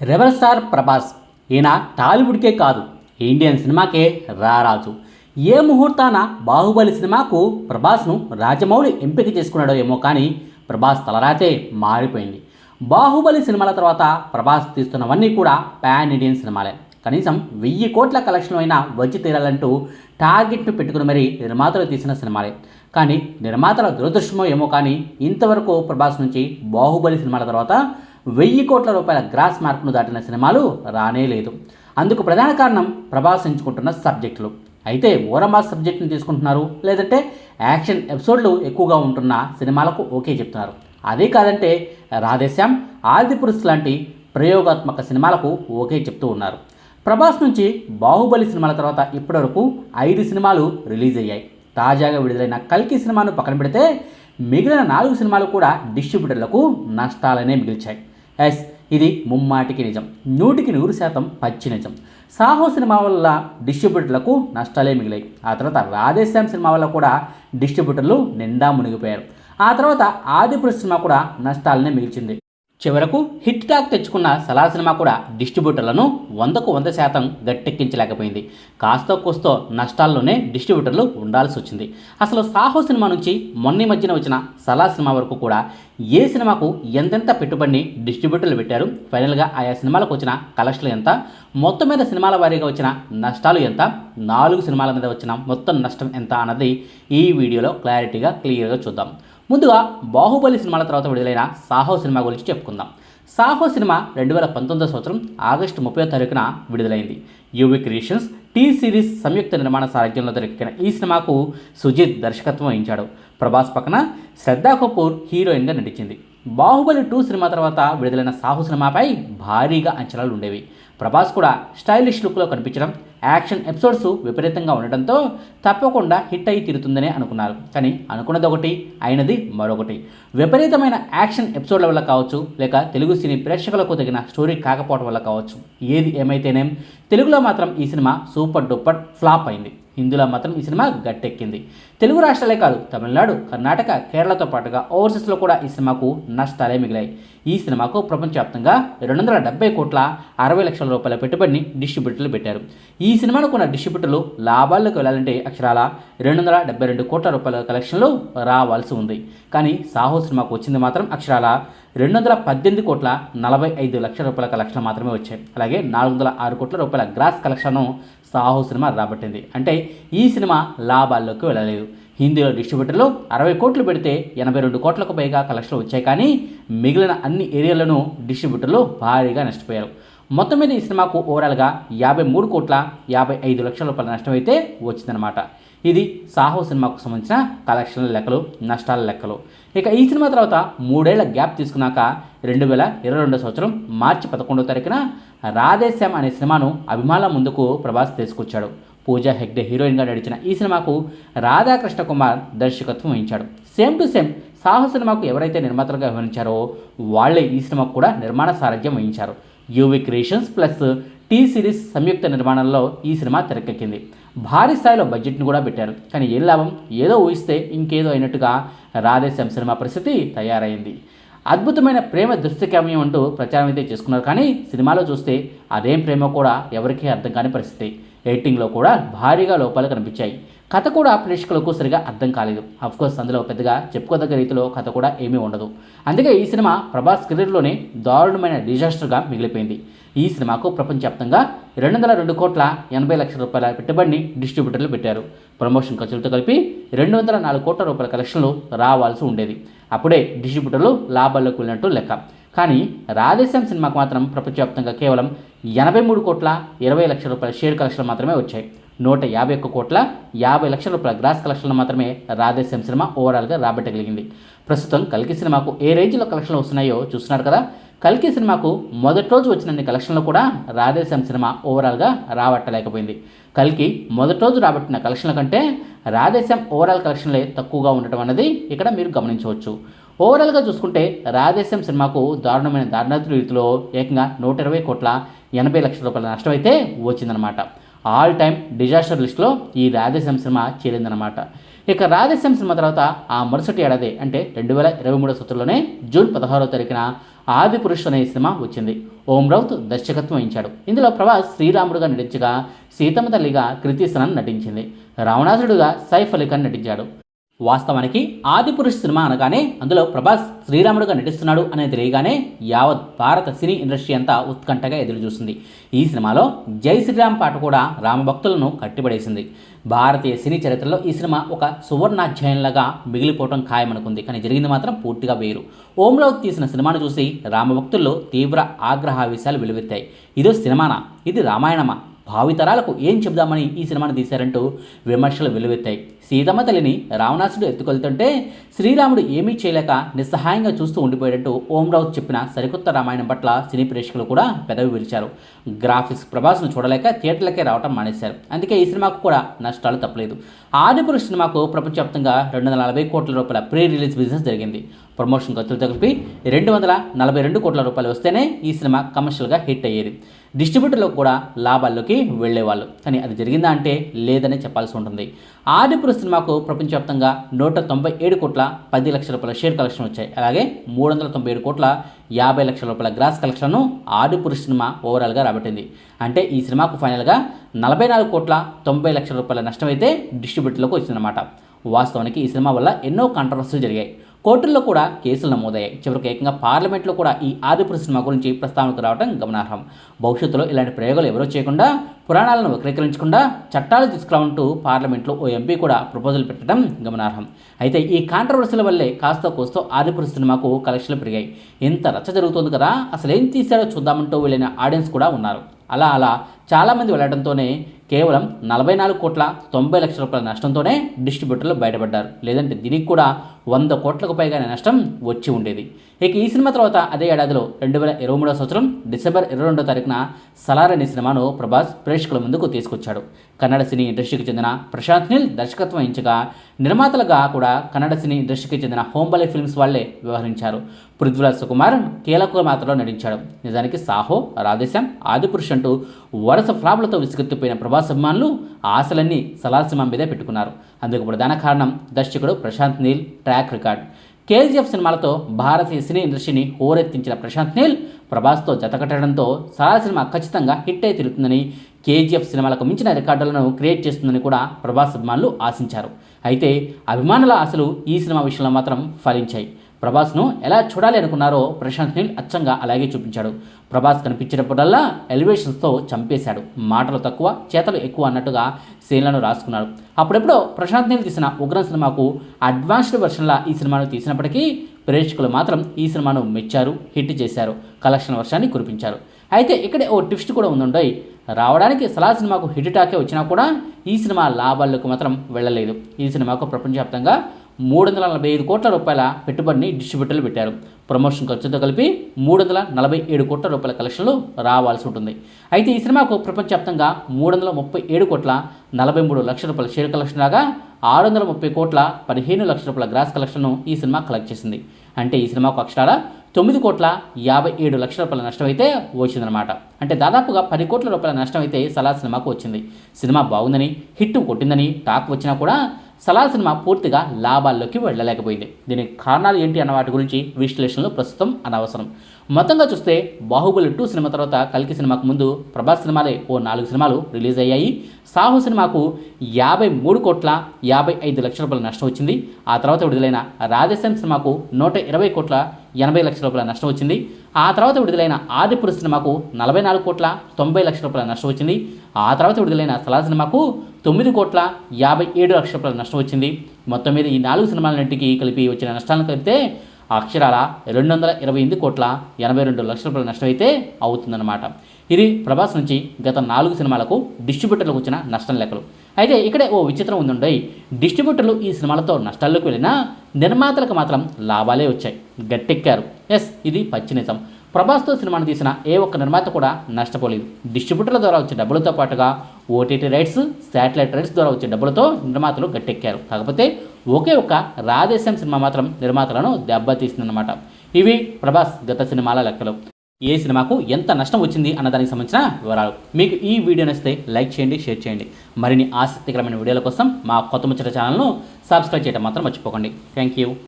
Rebel star Prabhas. ఈయన టాలీవుడ్కే కాదు Indian సినిమాకే రారాజు. ఏ ముహూర్తాన బాహుబలి సినిమాకు ప్రభాస్ను రాజమౌళి ఎంపిక చేసుకున్నాడో ఏమో కానీ ప్రభాస్ తలరాతే మారిపోయింది. బాహుబలి సినిమాల తర్వాత ప్రభాస్ తీస్తున్నవన్నీ కూడా పాన్ ఇండియన్ సినిమాలే. కనీసం వెయ్యి కోట్ల కలెక్షన్ అయినా వచ్చి తీరాలంటూ టార్గెట్ను పెట్టుకుని మరీ నిర్మాతలు తీసిన సినిమాలే. కానీ నిర్మాతల దురదృష్టమో ఏమో కానీ ఇంతవరకు ప్రభాస్ నుంచి బాహుబలి సినిమాల తర్వాత వెయ్యి కోట్ల రూపాయల గ్రాస్ మార్క్ను దాటిన సినిమాలు రానే లేదు. అందుకు ప్రధాన కారణం ప్రభాస్ ఎంచుకుంటున్న సబ్జెక్టులు. అయితే ఓరమాస్ సబ్జెక్టును తీసుకుంటున్నారు లేదంటే యాక్షన్ ఎపిసోడ్లు ఎక్కువగా ఉంటున్న సినిమాలకు ఓకే చెప్తున్నారు. అదే కాదంటే రాధేశ్యామ్ ఆదిపురుష్ లాంటి ప్రయోగాత్మక సినిమాలకు ఓకే చెప్తూ ఉన్నారు. ప్రభాస్ నుంచి బాహుబలి సినిమాల తర్వాత ఇప్పటివరకు ఐదు సినిమాలు రిలీజ్ అయ్యాయి. తాజాగా విడుదలైన కల్కి సినిమాను పక్కన పెడితే మిగిలిన నాలుగు సినిమాలు కూడా డిస్ట్రిబ్యూటర్లకు నష్టాలనే మిగిల్చాయి. ఎస్ ఇది ముమ్మాటికి నిజం. నూటికి నూరు శాతం పచ్చి నిజం. సాహో సినిమా వల్ల డిస్ట్రిబ్యూటర్లకు నష్టాలే మిగిలాయి. ఆ తర్వాత రాధేశ్యామ్ సినిమా వల్ల కూడా డిస్ట్రిబ్యూటర్లు నిండా మునిగిపోయారు. ఆ తర్వాత ఆదిపురుష్ సినిమా కూడా నష్టాలనే మిగిల్చింది. చివరకు హిట్ టాక్ తెచ్చుకున్న సలా సినిమా కూడా డిస్ట్రిబ్యూటర్లను వందకు వంద శాతం గట్టెక్కించలేకపోయింది. కాస్తో కూస్తో నష్టాల్లోనే డిస్ట్రిబ్యూటర్లు ఉండాల్సి వచ్చింది. అసలు సాహో సినిమా నుంచి మొన్న మధ్యన వచ్చిన సలా సినిమా వరకు కూడా ఏ సినిమాకు ఎంతెంత పెట్టుబడిని డిస్ట్రిబ్యూటర్లు పెట్టారు? ఫైనల్గా ఆయా సినిమాలకు వచ్చిన కలెక్షన్లు ఎంత? మొత్తం మీద సినిమాల వారీగా వచ్చిన నష్టాలు ఎంత? నాలుగు సినిమాల మీద వచ్చిన మొత్తం నష్టం ఎంత అన్నది ఈ వీడియోలో క్లారిటీగా క్లియర్గా చూద్దాం. ముందుగా బాహుబలి సినిమాల తర్వాత విడుదలైన సాహో సినిమా గురించి చెప్పుకుందాం. సాహో సినిమా రెండు వేల పంతొమ్మిదో సంవత్సరం ఆగస్టు ముప్పై తారీఖున విడుదలైంది. యువి క్రియేషన్స్ టీ సిరీస్ సంయుక్త నిర్మాణ సారథ్యంలో దొరికిన ఈ సినిమాకు సుజిత్ దర్శకత్వం వహించాడు. ప్రభాస్ పక్కన శ్రద్ధా కపూర్ హీరోయిన్గా నటించింది. బాహుబలి టూ సినిమా తర్వాత విడుదలైన సాహు సినిమాపై భారీగా అంచనాలు ఉండేవి. ప్రభాస్ కూడా స్టైలిష్ లుక్లో కనిపించడం యాక్షన్ ఎపిసోడ్స్ విపరీతంగా ఉండటంతో తప్పకుండా హిట్ అయి తీరుతుందనే అనుకున్నారు. కానీ అనుకున్నది ఒకటి అయినది మరొకటి. విపరీతమైన యాక్షన్ ఎపిసోడ్ల వల్ల కావచ్చు లేక తెలుగు సినీ ప్రేక్షకులకు తగిన స్టోరీ కాకపోవడం వల్ల కావచ్చు. ఏది ఏమైతేనేం తెలుగులో మాత్రం ఈ సినిమా సూపర్ డూపర్ ఫ్లాప్ అయింది. హిందీలో మాత్రం ఈ సినిమా గట్టెక్కింది. తెలుగు రాష్ట్రాలే కాదు తమిళనాడు కర్ణాటక కేరళతో పాటుగా ఓవర్సీస్లో కూడా ఈ సినిమాకు నష్టాలే మిగిలాయి. ఈ సినిమాకు ప్రపంచవ్యాప్తంగా రెండు వందల డెబ్బై కోట్ల అరవై లక్షల రూపాయల పెట్టుబడిని డిస్ట్రిబ్యూటర్లు పెట్టారు. ఈ సినిమాను కొన్న డిస్ట్రిబ్యూటర్లు లాభాల్లోకి వెళ్ళాలంటే అక్షరాల రెండు వందల డెబ్బై రెండు కోట్ల రూపాయల కలెక్షన్లు రావాల్సి ఉంది. కానీ సాహో సినిమాకు వచ్చింది మాత్రం అక్షరాల రెండు వందల పద్దెనిమిది కోట్ల నలభై ఐదు లక్షల రూపాయల కలెక్షన్ మాత్రమే వచ్చాయి. అలాగే నాలుగు వందల ఆరు కోట్ల రూపాయల గ్రాస్ కలెక్షన్ను సాహో సినిమా రాబట్టింది. అంటే ఈ సినిమా లాభాల్లోకి వెళ్ళలేదు. హిందీలో డిస్ట్రిబ్యూటర్లు అరవై కోట్లు పెడితే ఎనభై రెండు కోట్లకు పైగా కలెక్షన్లు వచ్చాయి కానీ మిగిలిన అన్ని ఏరియాలను డిస్ట్రిబ్యూటర్లు భారీగా నష్టపోయారు. మొత్తం మీద ఈ సినిమాకు ఓవరాల్గా యాభై మూడు కోట్ల యాభై ఐదు లక్షల రూపాయల నష్టమైతే వచ్చిందనమాట ఇది సాహో సినిమాకు సంబంధించిన కలెక్షన్ల లెక్కలు నష్టాల లెక్కలు. ఇక ఈ సినిమా తర్వాత మూడేళ్ళ గ్యాప్ తీసుకున్నాక రెండు వేల ఇరవై రెండో సంవత్సరం మార్చి పదకొండో తారీఖున రాధేశ్యామ్ అనే సినిమాను అభిమానుల ముందుకు ప్రభాస్ తీసుకొచ్చాడు. పూజా హెగ్డే హీరోయిన్గా నడిచిన ఈ సినిమాకు రాధాకృష్ణ కుమార్ దర్శకత్వం వహించాడు. సేమ్ టు సేమ్ సాహో సినిమాకు ఎవరైతే నిర్మాతలుగా వ్యవహరించారో వాళ్ళే ఈ సినిమాకు కూడా నిర్మాణ సారథ్యం వహించారు. UV Creations plus T series సంయుక్త నిర్మాణంలో ఈ సినిమా తెరకెక్కింది. భారీ స్థాయిలో బడ్జెట్ను కూడా పెట్టారు. కానీ ఏం లాభం? ఏదో ఊహిస్తే ఇంకేదో అయినట్టుగా రాధేశ్యామ్ సినిమా పరిస్థితి తయారైంది. అద్భుతమైన ప్రేమ దృశ్యకామ్యం అంటూ ప్రచారం అయితే చేసుకున్నారు. కానీ సినిమాలో చూస్తే అదేం ప్రేమ కూడా ఎవరికీ అర్థం కాని పరిస్థితి. ఎడిటింగ్లో కూడా భారీగా లోపాలు కనిపించాయి. కథ కూడా ప్రేక్షకులకు సరిగా అర్థం కాలేదు. అఫ్కోర్స్ అందులో పెద్దగా చెప్పుకోదగ్గ రీతిలో కథ కూడా ఏమీ ఉండదు. అందుకే ఈ సినిమా ప్రభాస్ కెరీర్లోనే దారుణమైన డిజాస్టర్గా మిగిలిపోయింది. ఈ సినిమాకు ప్రపంచవ్యాప్తంగా రెండు వందల రెండు కోట్ల ఎనభై లక్షల రూపాయల పెట్టుబడిని డిస్ట్రిబ్యూటర్లు పెట్టారు. ప్రమోషన్ ఖర్చులతో కలిపి రెండు వందల నాలుగు కోట్ల రూపాయల కలెక్షన్లు రావాల్సి ఉండేది. అప్పుడే డిస్ట్రిబ్యూటర్లు లాభాల్లోకి వెళ్ళినట్టు లెక్క. కానీ రాధేశ్యామ్ సినిమాకు మాత్రం ప్రపంచవ్యాప్తంగా కేవలం ఎనభై మూడు కోట్ల ఇరవై లక్షల రూపాయల షేర్ కలెక్షన్లు మాత్రమే వచ్చాయి. నూట యాభై ఒక్క కోట్ల యాభై లక్షల రూపాయల గ్రాస్ కలెక్షన్లు మాత్రమే రాధేశ్యామ్ సినిమా ఓవరాల్గా రాబట్టగలిగింది ప్రస్తుతం కల్కి సినిమాకు ఏ రేంజ్లో కలెక్షన్లు వస్తున్నాయో చూస్తున్నారు కదా. కల్కి సినిమాకు మొదటి రోజు వచ్చినన్ని కలెక్షన్లు కూడా రాధేశ్యామ్ సినిమా ఓవరాల్గా రాబట్టలేకపోయింది. కల్కి మొదటి రోజు రాబట్టిన కలెక్షన్ల కంటే రాధేశ్యామ్ ఓవరాల్ కలెక్షన్లే తక్కువగా ఉండటం అనేది ఇక్కడ మీరు గమనించవచ్చు. ఓవరాల్గా చూసుకుంటే రాధేశ్యం సినిమాకు దారుణమైన దారుణాతి రీతిలో ఏకంగా నూట ఇరవై కోట్ల ఎనభై లక్షల రూపాయల నష్టం అయితే వచ్చిందనమాట ఆల్ టైమ్ డిజాస్టర్ లిస్ట్లో ఈ రాధేశ్యామ్ సినిమా చేరిందనమాట ఇక రాధేశ్యామ్ సినిమా తర్వాత ఆ మరుసటి ఏడాది అంటే రెండు వేల ఇరవై మూడో సంవత్సరంలోనే జూన్ పదహారో తారీఖున ఆది పురుష్ అనే సినిమా వచ్చింది. ఓం రౌత్ దర్శకత్వం వహించాడు. ఇందులో ప్రభాస్ శ్రీరాముడుగా నటించగా సీతమ్మ తల్లిగా కృతి సనన్ నటించింది. రావణాసుడుగా సైఫ్ అలీ ఖాన్ నటించాడు. వాస్తవానికి ఆదిపురుష్ సినిమా అనగానే అందులో ప్రభాస్ శ్రీరాముడుగా నటిస్తున్నాడు అనేది తెలియగానే యావత్ భారత సినీ ఇండస్ట్రీ అంతా ఉత్కంఠగా ఎదురు ఈ సినిమాలో జై శ్రీరామ్ పాట కూడా రామభక్తులను కట్టిపడేసింది. భారతీయ సినీ చరిత్రలో ఈ సినిమా ఒక సువర్ణాధ్యాయంలాగా మిగిలిపోవడం ఖాయమనుకుంది. కానీ జరిగింది మాత్రం పూర్తిగా వేరు. ఓంలో తీసిన సినిమాను చూసి రామభక్తుల్లో తీవ్ర ఆగ్రహావేశాలు వెలువెత్తాయి. ఇదో సినిమానా? ఇది రామాయణమా? భావితరాలకు ఏం చెబుదామని ఈ సినిమాను తీశారంటూ విమర్శలు వెలువెత్తాయి సీతమ్మ తల్లిని రావణాసుడు ఎత్తుకెళ్తుంటే శ్రీరాముడు ఏమీ చేయలేక నిస్సహాయంగా చూస్తూ ఉండిపోయేటట్టు ఓం రావు చెప్పిన సరికొత్త రామాయణం పట్ల సినీ ప్రేక్షకులు కూడా పెదవి విరిచారు. గ్రాఫిక్స్ ప్రభాస్ను చూడలేక థియేటర్లకే రావటం మానేశారు. అందుకే ఈ సినిమాకు కూడా నష్టాలు తప్పలేదు. ఆదిపురుష్ సినిమాకు ప్రపంచవ్యాప్తంగా రెండు వందల నలభై కోట్ల రూపాయల ప్రీ రిలీజ్ బిజినెస్ జరిగింది. ప్రమోషన్ ఖర్చులతో కలిపి రెండు వందల నలభై రెండు కోట్ల రూపాయలు వస్తేనే ఈ సినిమా కమర్షియల్గా హిట్ అయ్యేది. డిస్ట్రిబ్యూటర్లకు కూడా లాభాల్లోకి వెళ్ళేవాళ్ళు. కానీ అది జరిగిందా అంటే లేదని చెప్పాల్సి ఉంటుంది. ఆదిపురు సినిమాకు ప్రపంచవ్యాప్తంగా నూట తొంభై ఏడు కోట్ల పది లక్షల రూపాయల షేర్ కలెక్షన్ వచ్చాయి. అలాగే మూడు వందల తొంభై ఏడు కోట్ల యాభై లక్షల రూపాయల గ్రాస్ కలెక్షన్ను ఆడిపురుష్ సినిమా ఓవరాల్గా రాబట్టింది. అంటే ఈ సినిమాకు ఫైనల్గా నలభై నాలుగు కోట్ల తొంభై లక్షల రూపాయల నష్టం అయితే డిస్ట్రిబ్యూటర్లకు వచ్చిందన్నమాట. వాస్తవానికి ఈ సినిమా వల్ల ఎన్నో కాంట్రవర్సీలు జరిగాయి. కోర్టుల్లో కూడా కేసులు నమోదయ్యాయి. చివరికి ఏకంగా పార్లమెంట్లో కూడా ఈ ఆదిపుర సినిమా గురించి ప్రస్తావనకు రావడం గమనార్హం. భవిష్యత్తులో ఇలాంటి ప్రయోగాలు ఎవరో చేయకుండా పురాణాలను వక్రీకరించకుండా చట్టాలు తీసుకురావంటూ పార్లమెంట్లో ఓ ఎంపీ కూడా ప్రపోజల్ పెట్టడం గమనార్హం. అయితే ఈ కాంట్రవర్సీల వల్లే కాస్త కోస్తో ఆదిపుర సినిమాకు కలెక్షన్లు పెరిగాయి. ఎంత రచ్చ జరుగుతోంది కదా అసలు ఏం తీశాడో చూద్దామంటూ వెళ్ళిన ఆడియన్స్ కూడా ఉన్నారు. అలా అలా చాలామంది వెళ్ళడంతోనే కేవలం నలభై నాలుగు కోట్ల తొంభై లక్షల రూపాయల నష్టంతోనే డిస్ట్రిబ్యూటర్లు బయటపడ్డారు. లేదంటే దీనికి కూడా వంద కోట్లకు పైగానే నష్టం వచ్చి ఉండేది. ఇక ఈ సినిమా తర్వాత అదే ఏడాదిలో రెండు వేల ఇరవై మూడో సంవత్సరం డిసెంబర్ ఇరవై రెండో తారీఖున సలార్ అనే సినిమాను ప్రభాస్ ప్రేక్షకుల ముందుకు తీసుకొచ్చాడు. కన్నడ సినీ ఇండస్ట్రీకి చెందిన ప్రశాంత్ నీల్ దర్శకత్వం వహించగా నిర్మాతలుగా కూడా కన్నడ సినీ ఇండస్ట్రీకి చెందిన హోంబలే ఫిల్మ్స్ వాళ్ళే వ్యవహరించారు. పృథ్వీరాజ్ సుకుమార్ కీలక మాత్రలో నటించాడు. నిజానికి సాహో రాధేశ్యాం ఆదిపురుష్ అంటూ వరుస ఫ్లాప్లతో విసుగెత్తిపోయిన ప్రభాస్ అభిమానులు ఆశలన్నీ సలార్ సినిమా మీదే పెట్టుకున్నారు. అందుకు ప్రధాన కారణం దర్శకుడు Prashanth Neel track record. KGF సినిమాలతో భారతీయ సినీ ఇండస్ట్రీని హోరెత్తించిన ప్రశాంత్ నీల్ ప్రభాస్తో జతకట్టడంతో సారా సినిమా ఖచ్చితంగా హిట్ అయి తిరుగుతుందని కేజీఎఫ్ సినిమాలకు మించిన రికార్డులను క్రియేట్ చేస్తుందని కూడా ప్రభాస్ అభిమానులు ఆశించారు. అయితే అభిమానుల ఆశలు ఈ సినిమా విషయంలో మాత్రం ఫలించాయి. ప్రభాస్ను ఎలా చూడాలి అనుకున్నారో ప్రశాంత్ నీల్ అచ్చంగా అలాగే చూపించాడు. ప్రభాస్ కనిపించినప్పుడల్లా ఎలివేషన్స్తో చంపేశాడు. మాటలు తక్కువ చేతలు ఎక్కువ అన్నట్టుగా సీన్లను రాసుకున్నాడు. అప్పుడెప్పుడో ప్రశాంత్ నీల్ తీసిన ఉగ్రం సినిమాకు అడ్వాన్స్డ్ వెర్షన్లా ఈ సినిమాను తీసినప్పటికీ ప్రేక్షకులు మాత్రం ఈ సినిమాను మెచ్చారు హిట్ చేశారు కలెక్షన్ వర్షాన్ని కురిపించారు. అయితే ఇక్కడే ఓ ట్విస్ట్ కూడా ఉందండి. రావడానికి సలా సినిమాకు హిట్ టాకే వచ్చినా కూడా ఈ సినిమా లాభాలకు మాత్రం వెళ్ళలేదు. ఈ సినిమాకు ప్రపంచవ్యాప్తంగా మూడు వందల నలభై ఐదు కోట్ల రూపాయల పెట్టుబడిని డిస్ట్రిబ్యూటర్లు పెట్టారు. ప్రమోషన్ ఖర్చుతో కలిపి మూడు వందల నలభై ఏడు కోట్ల రూపాయల కలెక్షన్లు రావాల్సి ఉంటుంది. అయితే ఈ సినిమాకు ప్రపంచవ్యాప్తంగా మూడు వందల ముప్పై ఏడు కోట్ల నలభై మూడు లక్షల రూపాయల షేర్ కలెక్షన్ రాగా ఆరు వందల ముప్పై కోట్ల పదిహేను లక్షల రూపాయల గ్రాస్ కలెక్షన్ను ఈ సినిమా కలెక్ట్ చేసింది. అంటే ఈ సినిమాకు అక్షరాల తొమ్మిది కోట్ల యాభై ఏడు లక్షల రూపాయల నష్టం అయితే వచ్చిందనమాట అంటే దాదాపుగా పది కోట్ల రూపాయల నష్టం అయితే సలా సినిమాకు వచ్చింది. సినిమా బాగుందని హిట్ కొట్టిందని టాక్ వచ్చినా కూడా సలా సినిమా పూర్తిగా లాభాల్లోకి వెళ్ళలేకపోయింది. దీనికి కారణాలు ఏంటి అన్న వాటి గురించి విశ్లేషణలు ప్రస్తుతం అనవసరం. మొత్తంగా చూస్తే బాహుబలి టూ సినిమా తర్వాత కల్కి సినిమాకు ముందు ప్రభాస్ సినిమాలే ఓ నాలుగు సినిమాలు రిలీజ్ అయ్యాయి. సాహు సినిమాకు యాభై మూడు కోట్ల యాభై ఐదు లక్షల రూపాయల నష్టం వచ్చింది. ఆ తర్వాత విడుదలైన రాధేశ్యాం సినిమాకు నూట ఇరవై కోట్ల ఎనభై లక్షల రూపాయల నష్టం వచ్చింది. ఆ తర్వాత విడుదలైన ఆదిపురు సినిమాకు నలభై నాలుగు కోట్ల తొంభై లక్షల రూపాయల నష్టం వచ్చింది. ఆ తర్వాత విడుదలైన సలా సినిమాకు తొమ్మిది కోట్ల యాభై ఏడు లక్షల రూపాయల నష్టం వచ్చింది. మొత్తం మీద ఈ నాలుగు సినిమాలన్నింటికి కలిపి వచ్చిన నష్టాలను కలిపితే అక్షరాల రెండు వందల ఇరవై ఎనిమిది కోట్ల ఎనభై రెండు లక్షల రూపాయల నష్టం అయితే అవుతుందన్నమాట. ఇది ప్రభాస్ నుంచి గత నాలుగు సినిమాలకు డిస్ట్రిబ్యూటర్లకు వచ్చిన నష్టం లెక్కలు. అయితే ఇక్కడే ఓ విచిత్రం ఉందండి. డిస్ట్రిబ్యూటర్లు ఈ సినిమాలతో నష్టాల్లోకి వెళ్ళినా నిర్మాతలకు మాత్రం లాభాలే వచ్చాయి. గట్టెక్కారు. ఎస్ ఇది పచ్చి నిజం. ప్రభాస్తో సినిమాను తీసిన ఏ ఒక్క నిర్మాత కూడా నష్టపోలేదు. డిస్ట్రిబ్యూటర్ల ద్వారా వచ్చే డబ్బులతో పాటుగా ఓటీటీ రైట్స్ శాటిలైట్ రైట్స్ ద్వారా వచ్చే డబ్బులతో నిర్మాతలు గట్టెక్కారు. కాకపోతే ఒకే ఒక్క రాధేశ్యం సినిమా మాత్రం నిర్మాతలను దెబ్బతీసిందనమాట ఇవి ప్రభాస్ గత సినిమాల లెక్కలు. ఏ సినిమాకు ఎంత నష్టం వచ్చింది అన్న దానికి సంబంధించిన వివరాలు. మీకు ఈ వీడియో నచ్చితే లైక్ చేయండి షేర్ చేయండి. మరిన్ని ఆసక్తికరమైన వీడియోల కోసం మా కొత్త ముచ్చట ఛానల్ను సబ్స్క్రైబ్ చేయడం మాత్రం మర్చిపోకండి. Thank you.